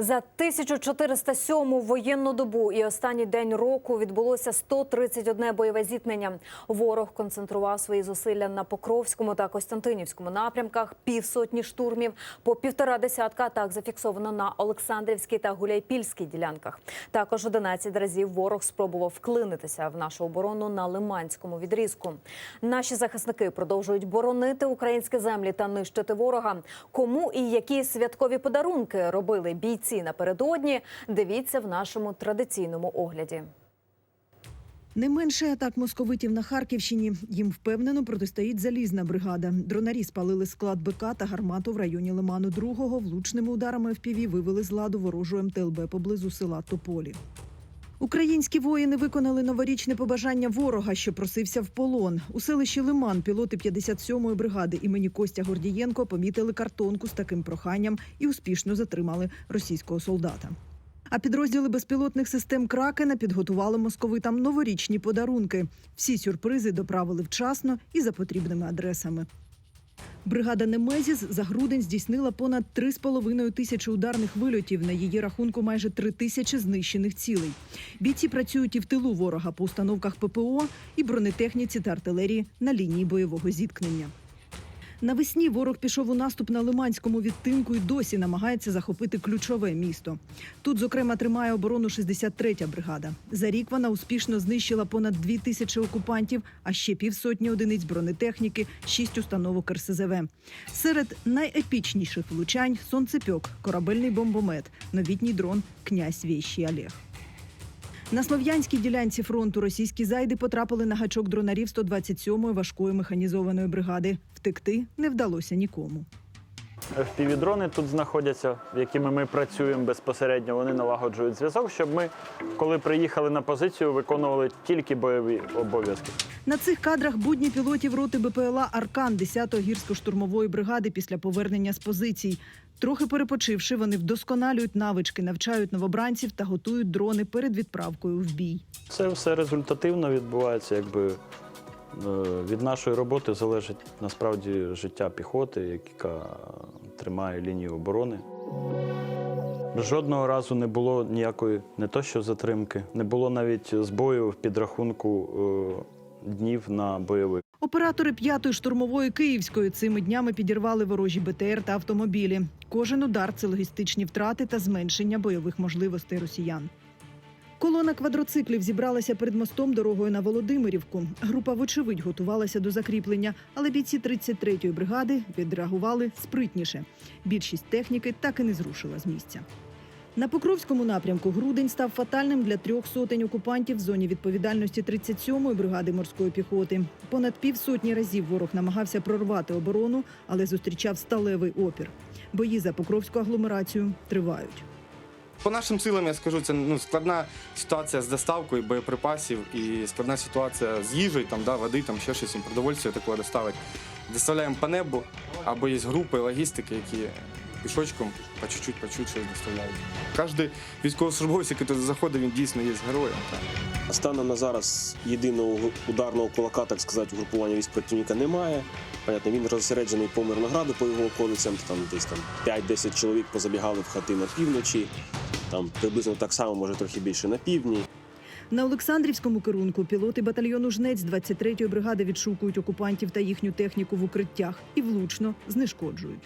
За 1407 воєнну добу і останній день року відбулося 131 бойове зіткнення. Ворог концентрував свої зусилля на Покровському та Костянтинівському напрямках. Півсотні штурмів по півтора десятка атак зафіксовано на Олександрівській та Гуляйпільській ділянках. Також 11 разів ворог спробував вклинитися в нашу оборону на Лиманському відрізку. Наші захисники продовжують боронити українські землі та нищити ворога. Кому і які святкові подарунки робили бійці напередодні? Дивіться в нашому традиційному огляді. Не менше атак московитів на Харківщині. Їм впевнено протистоїть залізна бригада. Дронарі спалили склад БК та гармату в районі Лиману другого. Влучними ударами в піві вивели з ладу ворожу МТЛБ поблизу села Тополі. Українські воїни виконали новорічне побажання ворога, що просився в полон. У селищі Лиман пілоти 57-ї бригади імені Костя Гордієнко помітили картонку з таким проханням і успішно затримали російського солдата. А підрозділи безпілотних систем Кракена підготували московитам новорічні подарунки. Всі сюрпризи доправили вчасно і за потрібними адресами. Бригада Немезіс за грудень здійснила понад 3,5 тисячі ударних вильотів. На її рахунку майже 3 тисячі знищених цілей. Бійці працюють і в тилу ворога по установках ППО і бронетехніці та артилерії на лінії бойового зіткнення. Навесні ворог пішов у наступ на Лиманському відтинку і досі намагається захопити ключове місто. Тут, зокрема, тримає оборону 63-я бригада. За рік вона успішно знищила понад дві тисячі окупантів, а ще півсотні одиниць бронетехніки, шість установок РСЗВ. Серед найепічніших влучань сонцепьок, корабельний бомбомет, новітній дрон князь Вєщий Олег. На слов'янській ділянці фронту російські зайди потрапили на гачок дронарів 127-ї важкої механізованої бригади. Втекти не вдалося нікому. FPV-дрони тут знаходяться, якими ми працюємо безпосередньо. Вони налагоджують зв'язок, щоб ми, коли приїхали на позицію, виконували тільки бойові обов'язки. На цих кадрах будні пілотів роти БПЛА Аркан 10-ї гірсько-штурмової бригади після повернення з позицій. Трохи перепочивши, вони вдосконалюють навички, навчають новобранців та готують дрони перед відправкою в бій. Це все результативно відбувається, якби від нашої роботи залежить насправді життя піхоти, яка тримає лінію оборони. Жодного разу не було ніякої не то що затримки, не було навіть збою в підрахунку е, днів на бойових. Оператори 5-ї штурмової Київської цими днями підірвали ворожі БТР та автомобілі. Кожен удар це логістичні втрати та зменшення бойових можливостей росіян. Колона квадроциклів зібралася перед мостом дорогою на Володимирівку. Група, вочевидь, готувалася до закріплення, але бійці 33-ї бригади відреагували спритніше. Більшість техніки так і не зрушила з місця. На Покровському напрямку грудень став фатальним для трьох сотень окупантів в зоні відповідальності 37-ї бригади морської піхоти. Понад півсотні разів ворог намагався прорвати оборону, але зустрічав сталевий опір. Бої за Покровську агломерацію тривають. По нашим силам я скажу, це ну складна ситуація з доставкою боєприпасів і складна ситуація з їжею, там да, води, там ще щось їм продовольствя такого доставити. Доставляємо по небу, або є групи логістики, які пішочком по чуть-чуть, по чуть щось доставляють. Кожен військовослужбовець, який туди заходить, він дійсно є героєм. Станом на зараз єдиного ударного кулака, так сказати, угрупування військ противника немає. Понятно, він розсереджений по Мирнограду, по його околицям. Там десь там 5-10 чоловік позабігали в хати на півночі. Там приблизно так само, може трохи більше на півдні. На Олександрівському керунку пілоти батальйону Жнець 23-ї бригади відшукують окупантів та їхню техніку в укриттях і влучно знешкоджують.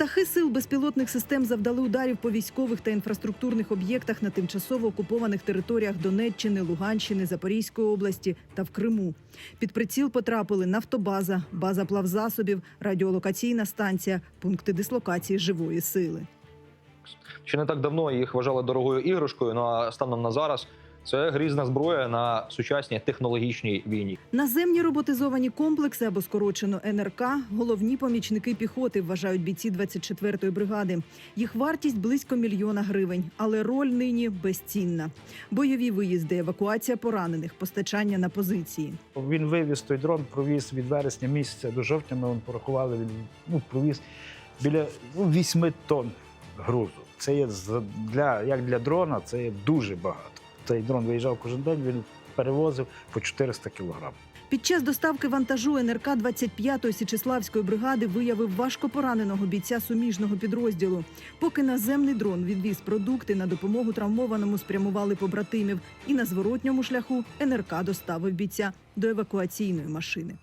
Птахи сил безпілотних систем завдали ударів по військових та інфраструктурних об'єктах на тимчасово окупованих територіях Донеччини, Луганщини, Запорізької області та в Криму. Під приціл потрапили нафтобаза, база плавзасобів, радіолокаційна станція, пункти дислокації живої сили. Ще не так давно їх вважали дорогою іграшкою. Ну а станом на зараз це грізна зброя на сучасній технологічній війні. Наземні роботизовані комплекси або скорочено НРК – головні помічники піхоти, вважають бійці 24-ї бригади. Їх вартість близько мільйона гривень, але роль нині безцінна. Бойові виїзди, евакуація поранених, постачання на позиції. Він вивіз той дрон, провіз від вересня місяця до жовтня. Ми порахували. Він ну, провіз біля ну, 8 тонн грузу. Це є з- для як для дрона, це є дуже багато. Цей дрон виїжджав кожен день. Він перевозив по 400 кілограм. Під час доставки вантажу НРК 25-ї Січеславської бригади виявив важко пораненого бійця суміжного підрозділу. Поки наземний дрон відвіз продукти на допомогу травмованому спрямували побратимів, і на зворотньому шляху НРК доставив бійця до евакуаційної машини.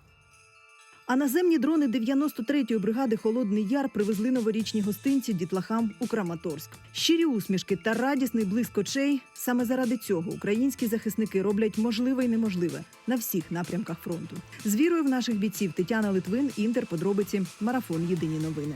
А наземні дрони 93-ї бригади Холодний Яр привезли новорічні гостинці дітлахам у Краматорськ. Щирі усмішки та радісний блиск очей. Саме заради цього українські захисники роблять можливе й неможливе на всіх напрямках фронту. З вірою в наших бійців Тетяна Литвин, Інтер, подробиці, марафон Єдині новини.